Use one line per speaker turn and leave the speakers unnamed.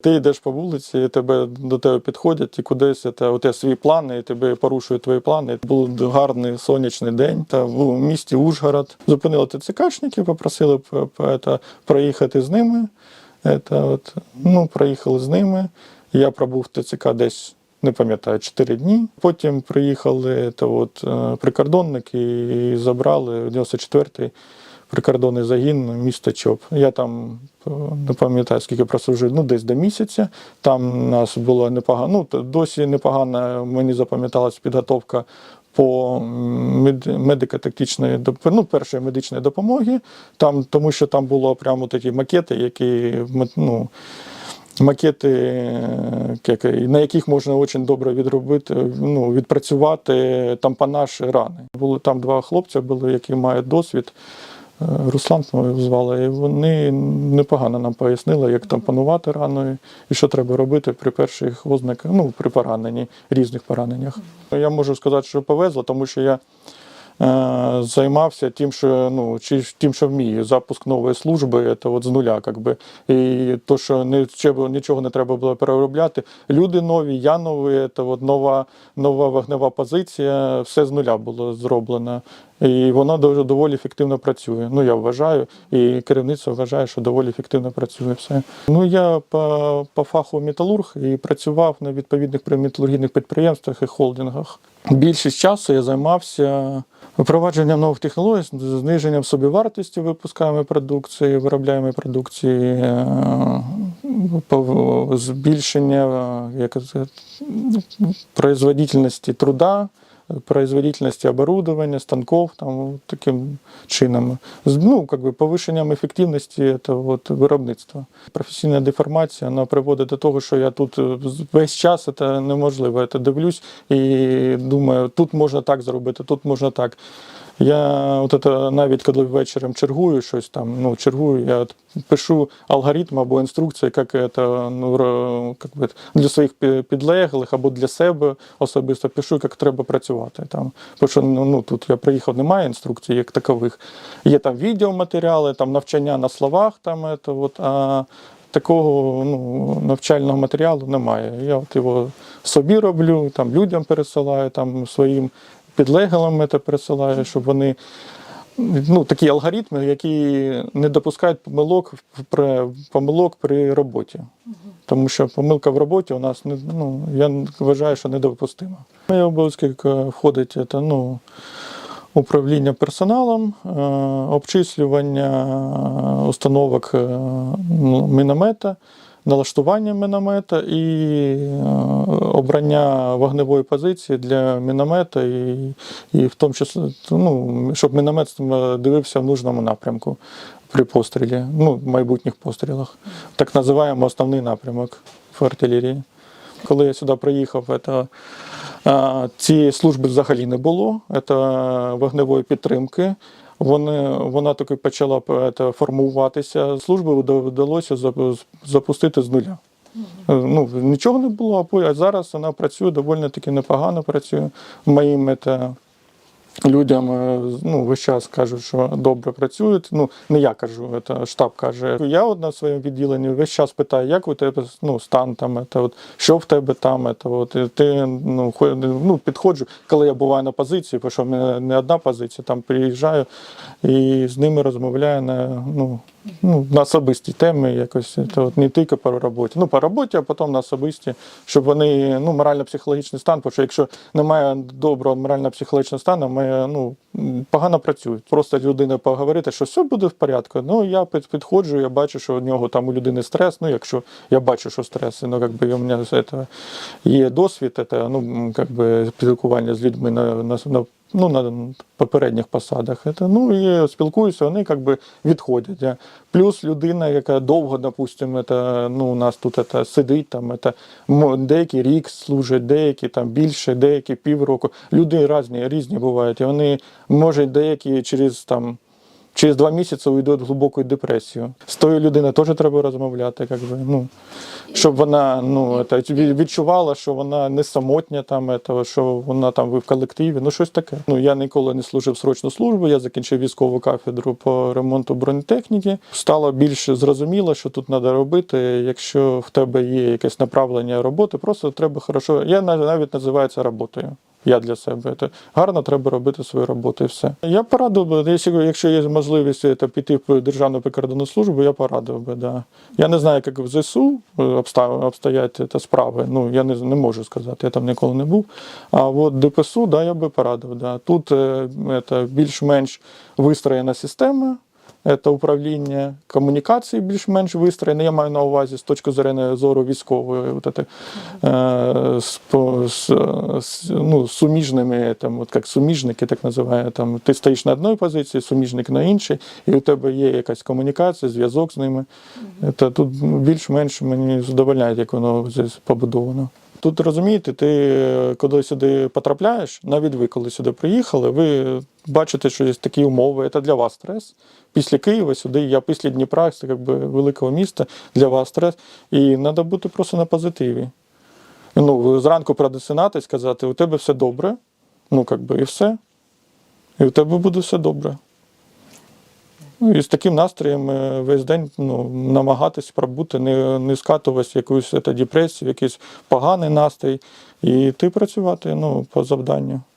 Ти йдеш по вулиці, і тебе до тебе підходять і кудись це, у тебе свої плани, і тебе порушують твої плани. Був гарний сонячний день. Та в місті Ужгород зупинили ТЦКшників, попросили п- п- проїхати з ними. Це, от, ну, проїхали з ними. Я пробув в ТЦК десь. Не пам'ятаю, 4 дні. Потім приїхали та от, е, прикордонники і забрали 94-й прикордонний загін міста Чоп. Я там е, не пам'ятаю, скільки прослужив, ну десь до місяця. Там нас було непогано. Ну, досі непогана, мені запам'яталась підготовка по медико-тактичної ну, першої медичної допомоги. Там, тому що там було прямо такі макети, які ну, макети, е, на яких можна дуже добре відробити, ну, відпрацювати тампонаж рани. Були там два хлопця, були, які мають досвід. Руслан звали, і вони непогано нам пояснили, як тампонувати раною і що треба робити при перших ознаках, ну, при пораненні, різних пораненнях. Я можу сказати, що повезло, тому що я е, займався тим, що ну чи тим, що вмію. Запуск нової служби це от з нуля, как би. І то, що нічого не треба було переробляти. Люди нові, я новий, це от нова, нова вогнева позиція, все з нуля було зроблено. І вона доволі ефективно працює. Ну я вважаю, і керівництво вважає, що доволі ефективно працює все. Ну я по, по фаху металург і працював на відповідних металургійних підприємствах і холдингах. Більшість часу я займався впровадженням нових технологій, зниженням собівартості випускаємо продукції, виробляємо продукції, е, збільшення е, як це, производительності труда, производительности оборудования, станков, там, таким чином. Ну, как бы повищенням ефективності этого вот виробництва. Професійна деформація вона приводить до того, що я тут е, весь час це неможливо. Я це дивлюсь і думаю, тут можна так зробити, тут можна так. Я от это, навіть коли ввечері чергую щось там, ну, чергую, я от пишу алгоритм або інструкції, як это, ну, ро- как би, для своїх пі- підлеглих або для себе особисто пишу, як треба працювати. Там. Тому що ну, ну, тут я приїхав, немає інструкцій як такових. Є там відеоматеріали, там навчання на словах, там, это, от, а такого ну, навчального матеріалу немає. Я от його собі роблю, там, людям пересилаю, там, своїм підлеглим це пересилаю, щоб вони ну, такі алгоритми, які не допускають помилок при, помилок при роботі. Тому що помилка в роботі у нас не ну, я вважаю, що недопустима. Мої обов'язки е, входить це, ну, управління персоналом, е, обчислювання установок е, ну, міномета, налаштування міномета і е, обрання вогневої позиції для міномета, і, і в тому числі, ну, щоб міномет дивився в нужному напрямку при пострілі, ну, в майбутніх пострілах. Так називаємо основний напрямок в артилерії. Коли я сюди приїхав, це, цієї служби взагалі не було. Це вогневої підтримки. Вони, вона таки почала це, формуватися. Службу вда- вдалося запустити з нуля. Е, Ну, нічого не було, а зараз вона працює доволі таки непогано працює. Моїм це, людям е, ну, весь час кажуть, що добре працюють. Ну, не я кажу, це штаб каже. Я от на своєму відділенні весь час питаю, як у тебе ну, стан там, це, от, що в тебе там, це, от, і ти ну, ну, підходжу, коли я буваю на позиції, бо що в мене не одна позиція, там приїжджаю і з ними розмовляю на, ну, ну, на особисті теми, якось це, от, не тільки по роботі. Ну, по роботі, а потім на особисті, щоб вони ну, морально-психологічний стан, тому що якщо немає доброго морально-психологічного стану, ми ну, погано працюють. Просто людина поговорити, що все буде в порядку. Ну, я підходжу, я бачу, що у нього там у людини стрес. Ну, якщо я бачу, що стрес, ну, как би, у мене этого є досвід, це, ну, м, как би, спілкування з людьми на, на, на ну, на попередніх посадах. Это, ну, і спілкуюся, вони как би відходять. Я- Плюс людина, яка довго, допустимо, это, ну, у нас тут это, сидить, там, это, м- деякі рік служать, деякі там більше, деякі півроку. Люди різні, різні бувають. І вони можуть деякі через там. через два місяці уйде в глибоку депресію. З тою людиною теж треба розмовляти, як би, ну, щоб вона ну, відчувала, що вона не самотня, там, що вона там ви в колективі, ну щось таке. Ну, я ніколи не служив срочну службу, я закінчив військову кафедру по ремонту бронетехніки. Стало більш зрозуміло, що тут треба робити, якщо в тебе є якесь направлення роботи, просто треба хорошо. Я нав- навіть називаю це роботою. Я для себе це гарно треба робити свою роботу і все. Я порадив би, якщо, якщо є можливість е, та піти в Державну прикордонну службу, я порадив би. Да. Я не знаю, як в ЗСУ е, обстоять та справи. Ну я не, не можу сказати, я там ніколи не був. А от ДПСУ, да, я би порадив. Да. Тут е, більш-менш вистроєна система. Це управління комунікації більш-менш вистроєне. Я маю на увазі з точки зору зору військової, от це, е, з, з, з, ну, суміжними, там, от як суміжники, так називають. Там, ти стоїш на одній позиції, суміжник на іншій, і у тебе є якась комунікація, зв'язок з ними. Це тут більш-менш мені задовольняє, як воно здесь побудовано. Тут розумієте, ти е, коли сюди потрапляєш, навіть ви, коли сюди приїхали, ви бачите, що є такі умови. Це для вас стрес. Після Києва сюди, я після Дніпра, це якби великого міста, для вас стрес. І треба бути просто на позитиві. Ну, зранку продесинати, сказати, у тебе все добре, ну, як би, і все. І у тебе буде все добре. Ну, і з таким настроєм е, весь день ну, намагатись пробути, не, не скатуватися в якусь депресію, якийсь поганий настрій, і ти працювати ну, по завданню.